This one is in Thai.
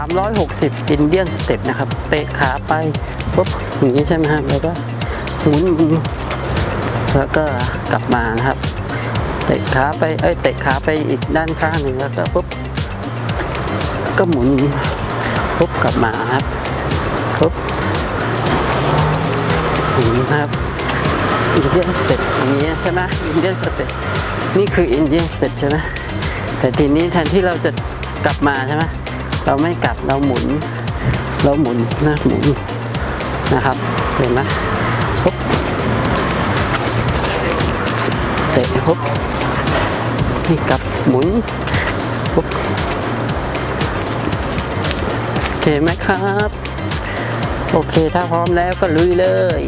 360อินเดียนสเต็ปนะครับ เตะขาไปปุ๊บอย่างนี้ใช่ไหมครับแล้วก็หมุนแล้วก็กลับมานะครับ เตะขาไปเอ้ยเตะขาไปอีกด้านข้างหนึ่งแล้วก็ปุ๊บก็หมุนปุ๊บกลับมาครับปุ๊บอย่างนี้ครับอินเดียนสเต็ปอย่างนี้ใช่ไหมอินเดียนสเต็ปนี่คืออินเดียนสเต็ปใช่ไหมแต่ทีนี้แทนที่เราจะกลับมาใช่ไหม เราไม่กลับเราหมุน เราหมุนนะหมุนนะครับ เห็นไหมปุ๊บเตะปุ๊บให้กลับหมุนปุ๊บโอเคไหมครับ โอเคถ้าพร้อมแล้วก็ลุยเลย